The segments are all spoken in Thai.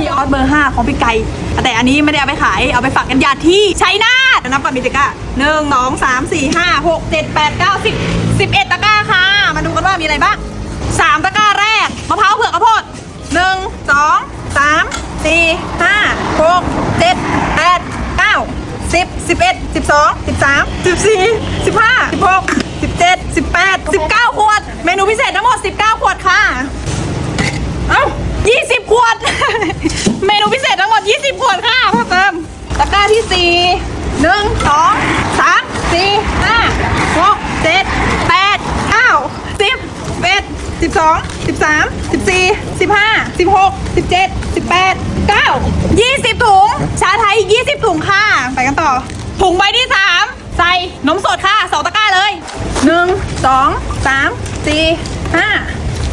พี่ออสเบอร์5ของพี่ไก่แต่อันนี้ไม่ได้เอาไปขายเอาไปฝากกันญาติที่ชัยนาทนับก่อนมีตะกร้าหนึ่งสองสามสี่ห้าหกเจ็ดแปดเก้าสิบสิบเอ็ดตะกร้าค่ะ มาดูกันว่ามีอะไรบ้างสามตะกร้าแรกมะพร้าวเผือกข้าวโพดหนึ่งสองสามสี่ห้าหกเจ็ดแปดเก้าสิบสิบเอ็ดสิบสองสิบสามสิบสี่สิบห้าสิบหกสิบเจ็ดสิบแปดสิบเก้าขวด กร้าที่4 1 2 3 4 5 6 7 8 9 10 11 12 13 14 15 16 17 18 9 20ถุง ชาไทย20ถุงค่ะ ไปกันต่อ ถุงใบที่3ใส่นมสดค่ะ2ตะกร้าเลย1 2 3 4 5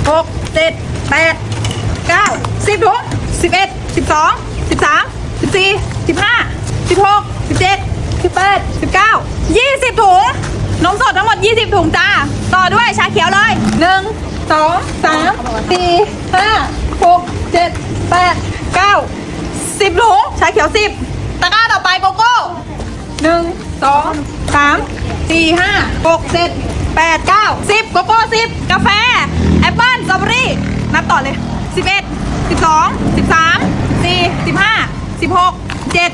6 7 8เก้าสิบถุงสิบเอ็ดสิบสองสิบสามสิบสี่สิบห้า สิบหกสิบเจ็ดสิบแปดสิบเก้ายี่สิบถุง นมสดทั้งหมดยี่สิบถุงจ้า ต่อด้วยชาเขียวเลยหนึ่งสองสามสี่ห้าหกเจ็ดแปดเก้าสิบถุง ชาเขียวสิบตะกร้าต่อไปโกโก้หนึ่งสองสามสี่ห้าหกเจ็ดแปดเก้าสิบโกโก้สิบกาแฟ แอปเปิ้ลสตรอเบอรี่นับต่อเลยสิบเอ็ดสิบสองสิบสามสี่สิบห้าสิบหกเจ็ด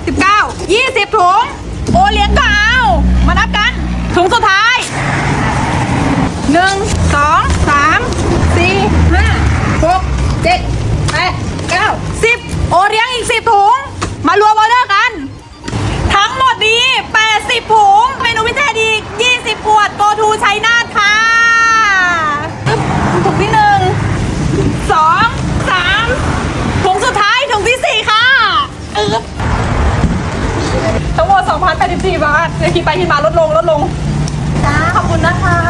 แปดสิบเก้ายี่สิบถุง โอเลี้ยงก็เอา มานับกัน ถุงสุดท้ายหนึ่งสองสามสี่ห้าหกเจ็ดแปดเก้าสิบโอเลี้ยงอีกสิบถุง มารวมออเดอร์กัน ทั้งหมดนี้ 80ถุง เมนูพิเศษอีก 20 ขวดโกทูชัยนาทค่ะอึ๊บถุงที่หนึ่ง สองสามถุงสุดท้ายถุงที่สี่ค่ะอึ๊บทั้ง หมด2,084บาทในที่ไปที่มาลดลงลดลงจ้าขอบคุณนะคะขอบคุณค่ะ